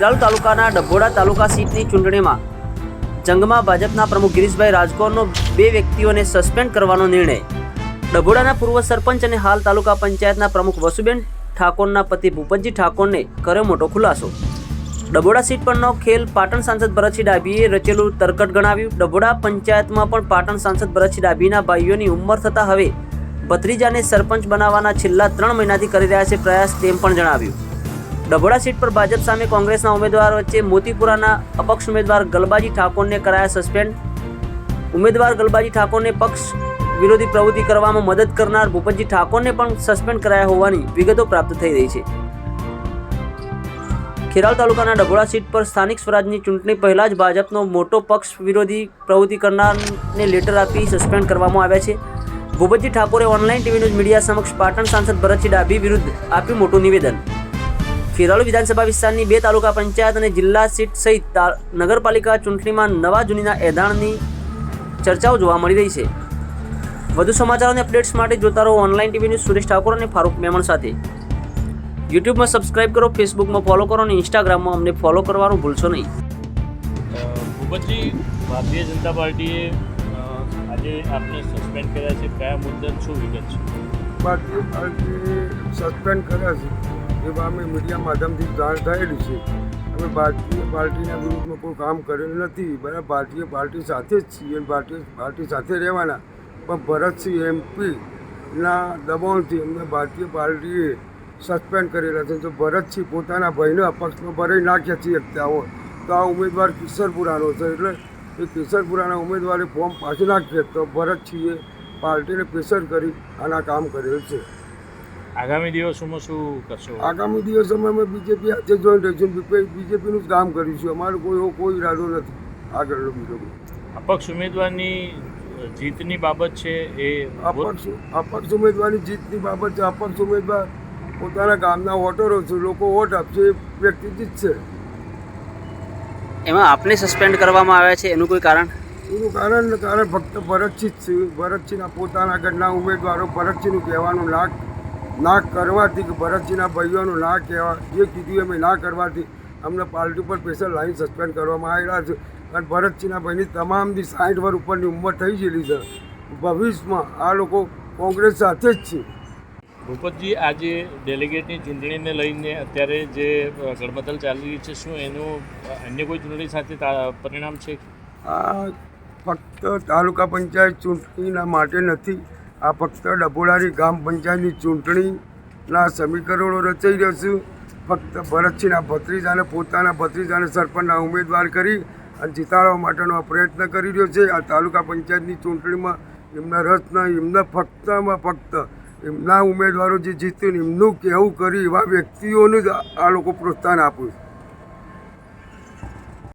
ખેરાલુ તાલુકાના ડભોડા તાલુકા સીટની ચૂંટણીમાં જંગમાં ભાજપના પ્રમુખ ગિરીશભાઈ રાજકોરનો બે વ્યક્તિઓને સસ્પેન્ડ કરવાનો નિર્ણય. ડભોડાના પૂર્વ સરપંચ અને હાલ તાલુકા પંચાયતના પ્રમુખ વસુબેન ઠાકોરના પતિ ભૂપતજી ઠાકોરને કર્યો મોટો ખુલાસો. ડભોડા સીટ પરનો ખેલ પાટણ સાંસદ ભરતસિંહ ડાભીએ રચેલું તરકટ ગણાવ્યું. ડભોડા પંચાયતમાં પણ પાટણ સાંસદ ભરતસિંહ ડાભીના ભાઈઓની ઉંમર થતાં હવે ભત્રીજાને સરપંચ બનાવવાના છેલ્લા ત્રણ મહિનાથી કરી રહ્યા છે પ્રયાસ તેમ પણ જણાવ્યું. ડભોડા સીટ પર ભાજપ સામે કોંગ્રેસના ઉમેદવાર વચ્ચે મોતીપુરાના અપક્ષ ઉમેદવાર ગલબાજી ઠાકોરને કરાયા સસ્પેન્ડ. ઉમેદવાર ગલબાજી ઠાકોરને પક્ષ વિરોધી પ્રવૃત્તિ કરવામાં મદદ કરનાર ભૂપતજી ઠાકોરને પણ સસ્પેન્ડ કરાયા હોવાની વિગતો પ્રાપ્ત થઈ રહી છે. ખેરાલ તાલુકાના ડભોડા સીટ પર સ્થાનિક સ્વરાજની ચૂંટણી પહેલા જ ભાજપનો મોટો પક્ષ વિરોધી પ્રવૃત્તિ કરનારને લેટર આપી સસ્પેન્ડ કરવામાં આવ્યા છે. ભૂપતજી ઠાકોરે ઓનલાઈન ટીવી ન્યૂઝ મીડિયા સમક્ષ પાટણ સાંસદ ભરતસિંહ ડાભી વિરુદ્ધ આપ્યું મોટું નિવેદન. ખેરાલુ વિધાનસભા વિસ્તારની બે તાલુકા પંચાયત અને જિલ્લા સીટ સહિત નગરપાલિકા ચૂંટણીમાં નવા જૂનીના એધાણની ચર્ચાઓ જોવા મળી રહી છે. વધુ સમાચારો અને અપડેટ્સ માટે જોતા રહો online TV news Suresh Thakor અને ફારૂક મેમણ સાથે. યુટ્યુબમાં સબસ્ક્રાઇબ કરો ફેસબુકમાં ફોલો કરો અને ઇન્સ્ટાગ્રામમાં અમને ફોલો કરવાનું ભૂલશો નહીં. ભૂપતજી ભારતીય જનતા પાર્ટીએ આજે આપને સસ્પેન્ડ કર્યા છે. કયા મુદ્દે શું વિગત છે? ભારતીય પાર્ટીએ સસ્પેન્ડ કર્યા છે. એ અમે મીડિયા માધ્યમથી જાણ થયેલી છે. અમે ભારતીય પાર્ટીના વિરુદ્ધમાં કોઈ કામ કરેલું નથી. બરાબર, ભારતીય પાર્ટી સાથે જ છીએ ભારતીય પાર્ટી સાથે રહેવાના. પણ ભરતસિંહ એમપીના દબાણથી અમને ભારતીય પાર્ટીએ સસ્પેન્ડ કરેલા છે. જો ભરતસિંહ પોતાના ભાઈને અપક્ષમાં ભરાઈ નાખ્યા છીએ અત્યારે તો આ ઉમેદવાર કિશોરપુરાનો છે. એટલે એ કિશોરપુરાના ઉમેદવારે ફોર્મ પાછું નાખીએ તો ભરતસિંહે પાર્ટીને પ્રેશર કરી આના કામ કરેલ છે. આગામી દિવસોમાં શું કરશો? આગામી દિવસોમાં અમે બીજેપી આજે જોઈન્ટ રહીશું બીજેપીનું જ કામ કરીશું. અમારો કોઈ કોઈ ઈરાદો નથી. આગળનો બીજો. અપક્ષ ઉમેદવારની જીતની બાબત છે એ અપક્ષ અપક્ષ ઉમેદવારની જીતની બાબત છે. અપક્ષ ઉમેદવાર પોતાના ગામના વોટરો છે. લોકો વોટ આપશે. એ વ્યક્તિ જીતશે. એમાં આપને સસ્પેન્ડ કરવામાં આવ્યા છે. એનું કોઈ કારણ? એનું કારણ કારણ ફક્ત ભરતસિંહ જ છે. ભરતસિંહના પોતાના ઘરના ઉમેદવારો ભરતસિંહનું કહેવાનું ના ના કરવાથી કે ભરતજીના ભાઈઓનું ના કહેવા જે કીધું એમ ના કરવાથી અમને પાર્ટી પર સ્પેશિયલ લાઈન સસ્પેન્ડ કરવામાં આવેલા છે. અને ભરતજીના ભાઈની તમામ બી સાઠ વર્ષ ઉપરની ઉંમર થઈ ગયેલી છે. ભવિષ્યમાં આ લોકો કોંગ્રેસ સાથે જ છે. ભૂપતજી આજે ડેલિગેટની ચૂંટણીને લઈને અત્યારે જે અ, ચાલી રહી છે શું એનું અન્ય કોઈ ચૂંટણી સાથે પરિણામ છે? આ ફક્ત તાલુકા પંચાયત ચૂંટણીના માટે નથી આ ફક્ત ડભોડાની ગ્રામ પંચાયતની ચૂંટણીના સમીકરણો રચાઈ રહ્યો છે. ફક્ત ભરતસિંહના ભત્રીજાને પોતાના ભત્રીજાને સરપંચના ઉમેદવાર કરી અને જીતાડવા માટેનો પ્રયત્ન કરી રહ્યો છે. આ તાલુકા પંચાયતની ચૂંટણીમાં એમના રસ નહીં એમના ફક્તમાં ફક્ત એમના ઉમેદવારો જે જીત્યું ને એમનું કહેવું કરી એવા વ્યક્તિઓને જ આ લોકો પ્રોત્સાહન આપ્યું છે.